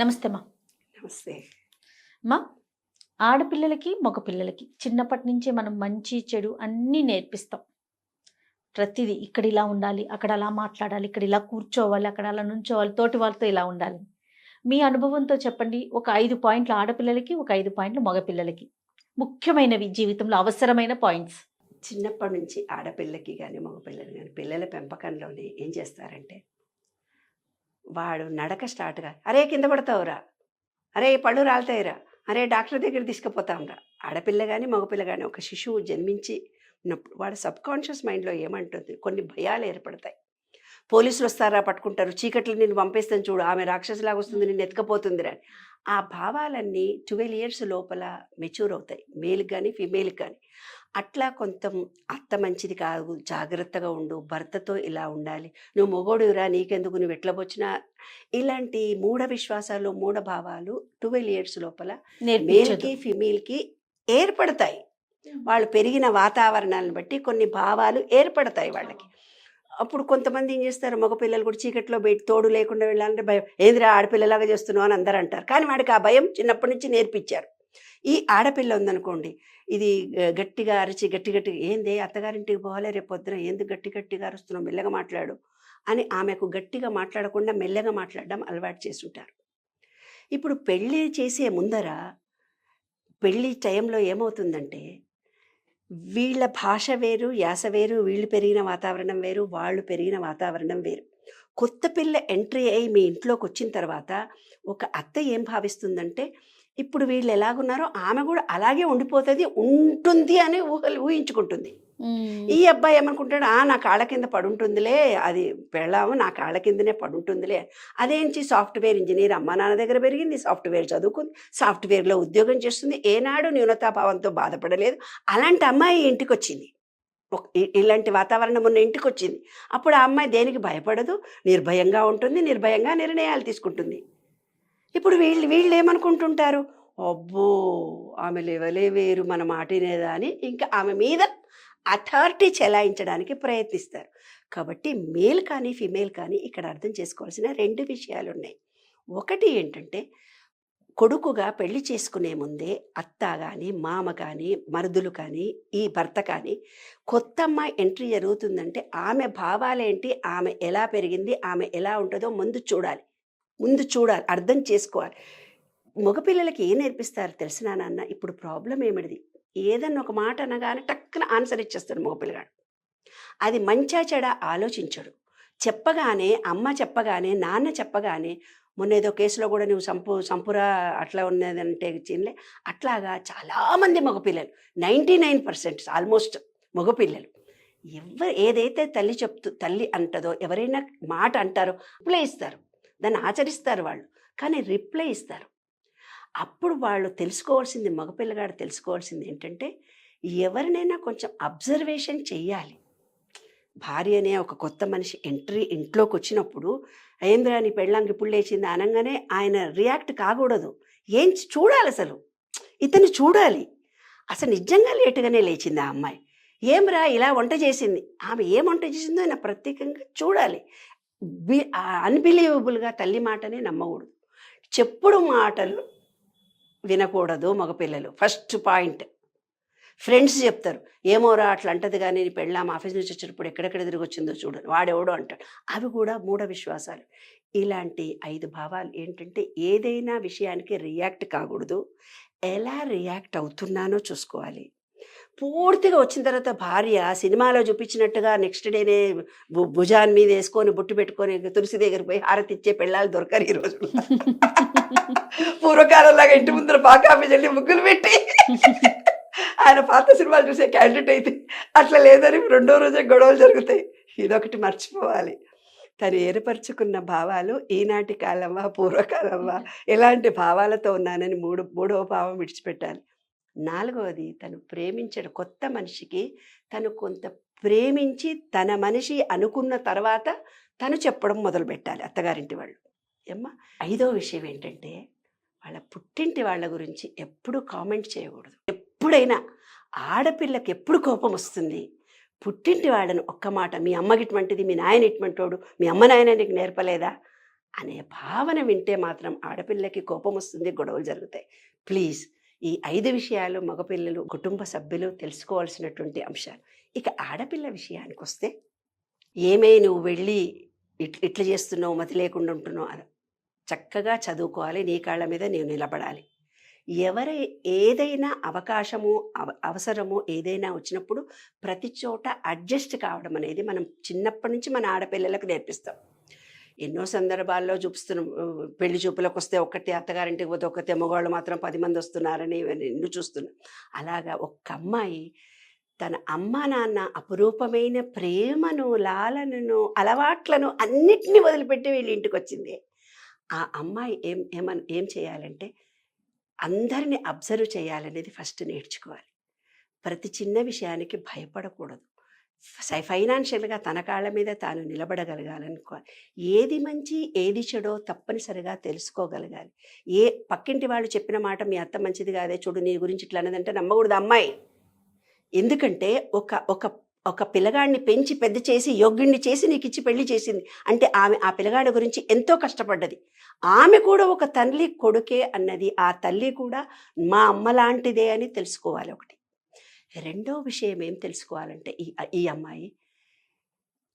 నమస్తే అమ్మా నమస్తే. అమ్మా ఆడపిల్లలకి మగపిల్లలకి చిన్నప్పటి నుంచే మనం మంచి చెడు అన్నీ నేర్పిస్తాం. ప్రతిదీ ఇక్కడ ఇలా ఉండాలి అక్కడ అలా మాట్లాడాలి ఇక్కడ ఇలా కూర్చోవాలి అక్కడ అలా నుంచోవాలి తోటి వాళ్ళతో ఇలా ఉండాలి. మీ అనుభవంతో చెప్పండి ఒక ఐదు పాయింట్లు ఆడపిల్లలకి ఒక ఐదు పాయింట్లు మగపిల్లలకి. ముఖ్యమైనవి జీవితంలో అవసరమైన పాయింట్స్. చిన్నప్పటి నుంచి ఆడపిల్లకి కానీ మగపిల్లలు కానీ పిల్లల పెంపకంలోనే ఏం చేస్తారంటే వాడు నడక స్టార్ట్గా అరే కింద పడతావురా. అరే పళ్ళు రాలుతాయిరా. అరే డాక్టర్ దగ్గర తీసుకుపోతాంరా. ఆడపిల్ల కానీ మగపిల్ల కానీ ఒక శిశువు జన్మించి ఉన్నప్పుడు వాడు సబ్ కాన్షియస్ మైండ్లో ఏమంటుంది? కొన్ని భయాలు ఏర్పడతాయి. పోలీసులు వస్తారా పట్టుకుంటారు. చీకట్లు నిన్ను పంపేస్తాను చూడు. ఆమె రాక్షసులాగా వస్తుంది నిన్ను ఎత్తుకపోతుందిరా. ఆ భావాలన్నీ ట్వెల్వ్ ఇయర్స్ లోపల మెచ్యూర్ అవుతాయి. మేల్కి కానీ ఫిమేల్కి కానీ అట్లా కొంత అత్త మంచిది కాదు జాగ్రత్తగా ఉండు భర్తతో ఇలా ఉండాలి. నువ్వు మొగోడురా నీకెందుకు? నువ్వు ఎట్లా వచ్చినా ఇలాంటి మూఢ విశ్వాసాలు మూఢ భావాలు ట్వెల్వ్ ఇయర్స్ లోపల మేల్కి ఫిమేల్కి ఏర్పడతాయి. వాళ్ళు పెరిగిన వాతావరణాలను బట్టి కొన్ని భావాలు ఏర్పడతాయి వాళ్ళకి. అప్పుడు కొంతమంది ఏం చేస్తారు? మగపిల్లలు కూడా చీకట్లో బయట తోడు లేకుండా వెళ్ళాలంటే భయం. ఏందిరా ఆడపిల్లలాగా చేస్తున్నావు? అని అందరూ అంటారు. కానీ వాడికి ఆ భయం చిన్నప్పటి నుంచి నేర్పించారు. ఈ ఆడపిల్ల ఉందనుకోండి ఇది గట్టిగా అరిచి గట్టి గట్టిగా ఏంది అత్తగారింటికి పోవాలి రేపు పొద్దున ఎందుకు గట్టి గట్టిగా అరుస్తున్నావు? మెల్లగా మాట్లాడు అని ఆమెకు గట్టిగా మాట్లాడకుండా మెల్లగా మాట్లాడడం అలవాటు చేసుంటారు ఇప్పుడు పెళ్ళి చేసే ముందర పెళ్ళి టైంలో ఏమవుతుందంటే వీళ్ళ భాష వేరు యాస వేరు వీళ్ళు పెరిగిన వాతావరణం వేరు వాళ్ళు పెరిగిన వాతావరణం వేరు. కొత్త పిల్ల ఎంట్రీ అయ్యి మీ ఇంట్లోకి వచ్చిన తర్వాత ఒక అత్త ఏం భావిస్తుందంటే ఇప్పుడు వీళ్ళు ఎలాగున్నారో ఆమె కూడా అలాగే ఉండిపోతుంది ఉంటుంది అని ఊహలు ఊహించుకుంటుంది. ఈ అబ్బాయి ఏమనుకుంటాడు? ఆ నా కాళ్ళ కింద పడుంటుందిలే అది పెళ్ళాము నా కాళ్ళ కిందనే పడుంటుందిలే. అదేంటి? సాఫ్ట్వేర్ ఇంజనీర్ అమ్మా నాన్న దగ్గర పెరిగింది సాఫ్ట్వేర్ చదువుకుంది సాఫ్ట్వేర్లో ఉద్యోగం చేస్తుంది ఏనాడు న్యూనతాభావంతో బాధపడలేదు. అలాంటి అమ్మాయి ఇంటికి వచ్చింది ఒక- ఇలాంటి వాతావరణం ఉన్న ఇంటికి వచ్చింది అప్పుడు ఆ అమ్మాయి దేనికి భయపడదు? నిర్భయంగా ఉంటుంది నిర్భయంగా నిర్ణయాలు తీసుకుంటుంది. ఇప్పుడు వీళ్ళు వీళ్ళు ఏమనుకుంటుంటారు? అబ్బో ఆమె లెవలే వేరు మన మాటినేదా అని ఇంకా ఆమె మీద అథారిటీ చెలాయించడానికి ప్రయత్నిస్తారు. కాబట్టి మేల్ కానీ ఫిమేల్ కానీ ఇక్కడ అర్థం చేసుకోవాల్సిన రెండు విషయాలు ఉన్నాయి ఒకటి ఏంటంటే కొడుకుగా పెళ్ళి చేసుకునే ముందే అత్త కానీ మామ కానీ మరుదులు కానీ ఈ భర్త కానీ కొత్త అమ్మాయి ఎంట్రీ జరుగుతుందంటే ఆమె భావాలేంటి ఆమె ఎలా పెరిగింది ఆమె ఎలా ఉంటుందో ముందు చూడాలి. ముందు చూడాలి అర్థం చేసుకోవాలి. మగపిల్లలకి ఏం నేర్పిస్తారు తెలిసిన నాన్న? ఇప్పుడు ప్రాబ్లం ఏమిటిది? ఏదన్నా ఒక మాట అనగానే టక్కున ఆన్సర్ ఇచ్చేస్తాడు మగపిల్లగాడు అది మంచా చెడ ఆలోచించడు. చెప్పగానే అమ్మ చెప్పగానే నాన్న చెప్పగానే మొన్న ఏదో కేసులో కూడా నువ్వు సంపు సంపురా అట్లా ఉన్నదంటే చీన్లే అట్లాగా చాలామంది మగపిల్లలు నైంటీ నైన్ పర్సెంట్ ఆల్మోస్ట్ మగపిల్లలు ఎవరు ఏదైతే తల్లి చెప్తూ తల్లి అంటదో ఎవరైనా మాట అంటారో రిప్లై ఇస్తారు. దాన్ని ఆచరిస్తారు వాళ్ళు. కానీ రిప్లై ఇస్తారు. అప్పుడు వాళ్ళు తెలుసుకోవాల్సింది మగపిల్లగాడు తెలుసుకోవాల్సింది ఏంటంటే ఎవరినైనా కొంచెం అబ్జర్వేషన్ చెయ్యాలి. భార్య అనే ఒక కొత్త మనిషి ఎంట్రీ ఇంట్లోకి వచ్చినప్పుడు ఏంద్రా నీ పెళ్ళాంకి ఇప్పుడు లేచింది అనగానే ఆయన రియాక్ట్ కాకూడదు. ఏం చూడాలి అసలు? ఇతను చూడాలి. అసలు నిజంగా లేటుగానే లేచింది ఆ అమ్మాయి. ఏమ్రా ఇలా వంట చేసింది? ఆమె ఏం వంట చేసిందో ఆయన ప్రత్యేకంగా చూడాలి. బి అన్బిలీవబుల్గా తల్లి మాటనే నమ్మకూడదు. చెప్పుడు మాటలు వినకూడదు మగపిల్లలు. First point. ఫ్రెండ్స్ చెప్తారు ఏమోరా అట్లా అంటది కానీ నేను పెళ్ళాం ఆఫీస్ నుంచి వచ్చినప్పుడు ఎక్కడెక్కడ తిరిగి వచ్చిందో చూడు వాడెవడో అంటాడు. అవి కూడా మూఢ విశ్వాసాలు. ఇలాంటి ఐదు భావాలు ఏంటంటే ఏదైనా విషయానికి రియాక్ట్ కాకూడదు. ఎలా రియాక్ట్ అవుతున్నానో చూసుకోవాలి. పూర్తిగా వచ్చిన తర్వాత భార్య సినిమాలో చూపించినట్టుగా నెక్స్ట్ డేనే భు- భుజాన్ మీద వేసుకొని బొట్టు పెట్టుకొని తులసి దగ్గర పోయి హారతి ఇచ్చే పెళ్ళాలు దొరకరు ఈ రోజు పూర్వకాలంలాగా ఇంటి ముందర పాకాపి చెల్లి ముగ్గులు పెట్టి ఆయన పాత సినిమాలు చూసే క్యాండిడేట్ అయితే అట్లా లేదని రెండో రోజే గొడవలు జరుగుతాయి. ఇదొకటి మర్చిపోవాలి. తను ఏర్పరచుకున్న భావాలు ఈనాటి కాలమా పూర్వకాలమా ఎలాంటి భావాలతో ఉన్నానని మూడు మూడవ భావం విడిచిపెట్టాలి. నాలుగవది తను ప్రేమించడం కొత్త మనిషికి. తను కొంత ప్రేమించి తన మనిషి అనుకున్న తర్వాత తను చెప్పడం మొదలు పెట్టాలి అత్తగారింటి వాళ్ళు. ఏమ్మా ఐదో విషయం ఏంటంటే వాళ్ళ పుట్టింటి వాళ్ళ గురించి ఎప్పుడు కామెంట్ చేయకూడదు. ఎప్పుడైనా ఆడపిల్లకి ఎప్పుడు కోపం వస్తుంది? పుట్టింటి వాళ్ళని ఒక్క మాట మీ అమ్మకి ఇటువంటిది మీ నాయన ఇటువంటోడు మీ అమ్మ నాయన నీకు నేర్పలేదా? అనే భావన వింటే మాత్రం ఆడపిల్లకి కోపం వస్తుంది గొడవలు జరుగుతాయి. ప్లీజ్ ఈ ఐదు విషయాలు మగపిల్లలు కుటుంబ సభ్యులు తెలుసుకోవాల్సినటువంటి అంశాలు. ఇక ఆడపిల్ల విషయానికి వస్తే ఏమే నువ్వు వెళ్ళి ఇట్ ఇట్లా చేస్తున్నావు మతి లేకుండా ఉంటున్నావు అని చక్కగా చదువుకోవాలి నీ కాళ్ళ మీద నీవు నిలబడాలి. ఎవరి ఏదైనా అవకాశము అవ అవసరము ఏదైనా వచ్చినప్పుడు ప్రతి చోట అడ్జస్ట్ కావడం అనేది మనం చిన్నప్పటి నుంచి మన ఆడపిల్లలకు నేర్పిస్తాం. ఎన్నో సందర్భాల్లో చూపిస్తున్న పెళ్ళి చూపులకు వస్తే ఒక్కటే అత్తగారింటికి పోతే ఒక్కతే మగవాళ్ళు మాత్రం పది మంది వస్తున్నారని ఎన్నో చూస్తున్నాం అలాగా ఒక్క అమ్మాయి తన అమ్మ నాన్న అపురూపమైన ప్రేమను లాలనను అలవాట్లను అన్నిటినీ వదిలిపెట్టి వీళ్ళ ఇంటికి వచ్చింది ఆ అమ్మాయి ఏం ఏమన్ ఏం చేయాలంటే అందరిని అబ్జర్వ్ చేయాలనేది ఫస్ట్ నేర్చుకోవాలి. ప్రతి చిన్న విషయానికి భయపడకూడదు. ఫైనాన్షియల్గా తన కాళ్ళ మీద తాను నిలబడగలగాలనుకోవాలి ఏది మంచి ఏది చెడో తప్పనిసరిగా తెలుసుకోగలగాలి. ఏ పక్కింటి వాళ్ళు చెప్పిన మాట మీ అత్త మంచిది కాదే చూడు నీ గురించి ఇట్లా అన్నదంటే నమ్మకూడదు అమ్మాయి. ఎందుకంటే ఒక ఒక ఒక పిల్లగాడిని పెంచి పెద్ద చేసి యోగ్యుణ్ణి చేసి నీకు ఇచ్చి పెళ్ళి చేసింది. అంటే ఆమె ఆ పిల్లగాడి గురించి ఎంతో కష్టపడ్డది. ఆమె కూడా ఒక తల్లి కొడుకే అన్నది ఆ తల్లి కూడా మా అమ్మ లాంటిదే అని తెలుసుకోవాలి ఒకటి. రెండో విషయం ఏం తెలుసుకోవాలంటే ఈ ఈ అమ్మాయి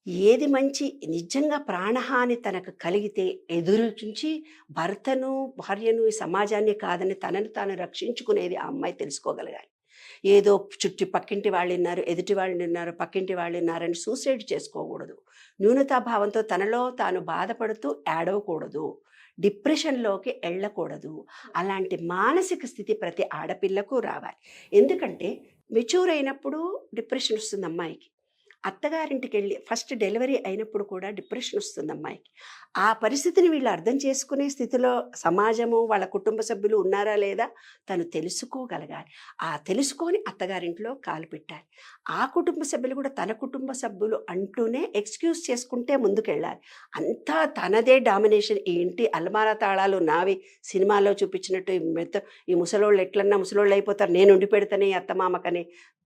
ఏది మంచి నిజంగా ప్రాణహాని తనకు కలిగితే ఎదురు నుంచి భర్తను భార్యను ఈ సమాజాన్ని కాదని తనను తాను రక్షించుకునేది ఆ అమ్మాయి తెలుసుకోగలగాలి. ఏదో చుట్టూ పక్కింటి వాళ్ళు ఉన్నారు ఎదుటి వాళ్ళు ఉన్నారు పక్కింటి వాళ్ళు ఉన్నారని సూసైడ్ చేసుకోకూడదు. న్యూనతాభావంతో తనలో తాను బాధపడుతూ ఏడవకూడదు. డిప్రెషన్లోకి వెళ్ళకూడదు అలాంటి మానసిక స్థితి ప్రతి ఆడపిల్లకు రావాలి. ఎందుకంటే మెచ్యూర్ అయినప్పుడు డిప్రెషన్ వస్తుంది అమ్మాయికి. అత్తగారింటికి వెళ్ళి ఫస్ట్ డెలివరీ అయినప్పుడు కూడా డిప్రెషన్ వస్తుంది అమ్మాయికి. ఆ పరిస్థితిని వీళ్ళు అర్థం చేసుకునే స్థితిలో సమాజము వాళ్ళ కుటుంబ సభ్యులు ఉన్నారా లేదా తను తెలుసుకోగలగాలి. ఆ తెలుసుకొని అత్తగారింట్లో కాలు పెట్టాలి. ఆ కుటుంబ సభ్యులు కూడా తన కుటుంబ సభ్యులు అంటూనే ఎక్స్క్యూజ్ చేసుకుంటే ముందుకెళ్ళాలి. అంతా తనదే డామినేషన్. ఈ ఇంటి అల్మారా తాళాలు నావి సినిమాలో చూపించినట్టు ఈ మెత్త ఈ ముసలోళ్ళు ఎట్లన్నా ముసలోళ్ళు అయిపోతారు నేను ఉండి పెడతానే ఈ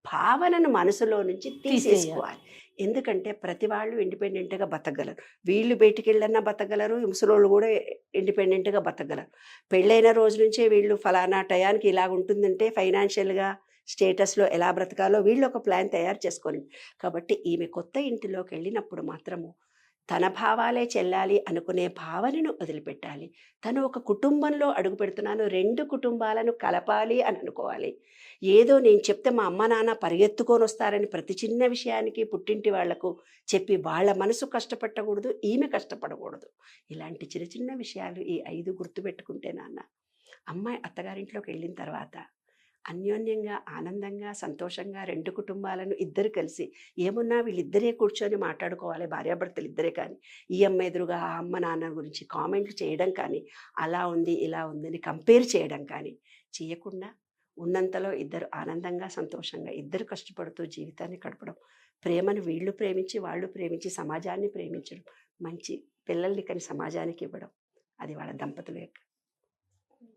భావనను మనసులో నుంచి తీసేసుకోవాలి. ఎందుకంటే ప్రతి వాళ్ళు ఇండిపెండెంట్గా బతకగలరు. వీళ్ళు బయటికి వెళ్ళన్నా బతకగలరు ముసలోళ్ళు కూడా ఇండిపెండెంట్గా బతకగలరు. పెళ్ళైన రోజు నుంచే వీళ్ళు ఫలానా టయానికి ఇలాగ ఉంటుందంటే ఫైనాన్షియల్గా స్టేటస్లో ఎలా బ్రతకాలో వీళ్ళు ఒక ప్లాన్ తయారు చేసుకొని. కాబట్టి ఈమె కొత్త ఇంటిలోకి వెళ్ళినప్పుడు మాత్రము తన భావాలే చెల్లాలి అనుకునే భావనను వదిలిపెట్టాలి. తను ఒక కుటుంబంలో అడుగు పెడుతున్నాను రెండు కుటుంబాలను కలపాలి అని అనుకోవాలి. ఏదో నేను చెప్తే మా అమ్మ నాన్న పరిగెత్తుకొని వస్తారని ప్రతి చిన్న విషయానికి పుట్టింటి వాళ్ళకు చెప్పి వాళ్ళ మనసు కష్టపెట్టకూడదు ఈమె కష్టపడకూడదు. ఇలాంటి చిన్న చిన్న విషయాలు ఈ ఐదు గుర్తుపెట్టుకుంటే నాన్న అమ్మాయి అత్తగారింట్లోకి వెళ్ళిన తర్వాత అన్యోన్యంగా ఆనందంగా సంతోషంగా రెండు కుటుంబాలను ఇద్దరు కలిసి ఏమున్నా వీళ్ళిద్దరే కూర్చొని మాట్లాడుకోవాలి భార్యాభర్తలు ఇద్దరే కానీ. ఈ అమ్మ ఎదురుగా ఆ అమ్మ నాన్న గురించి కామెంట్లు చేయడం కానీ అలా ఉంది ఇలా ఉందని కంపేర్ చేయడం కానీ చేయకుండా ఉన్నంతలో ఇద్దరు ఆనందంగా సంతోషంగా ఇద్దరు కష్టపడుతూ జీవితాన్ని గడపడం. ప్రేమను వీళ్ళు ప్రేమించి వాళ్ళు ప్రేమించి సమాజాన్ని ప్రేమించడం. మంచి పిల్లల్ని కానీ సమాజానికి ఇవ్వడం. అది వాళ్ళ దంపతుల యొక్క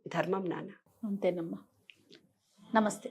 ధర్మం నాన్న. అంతేనమ్మా. నమస్తే.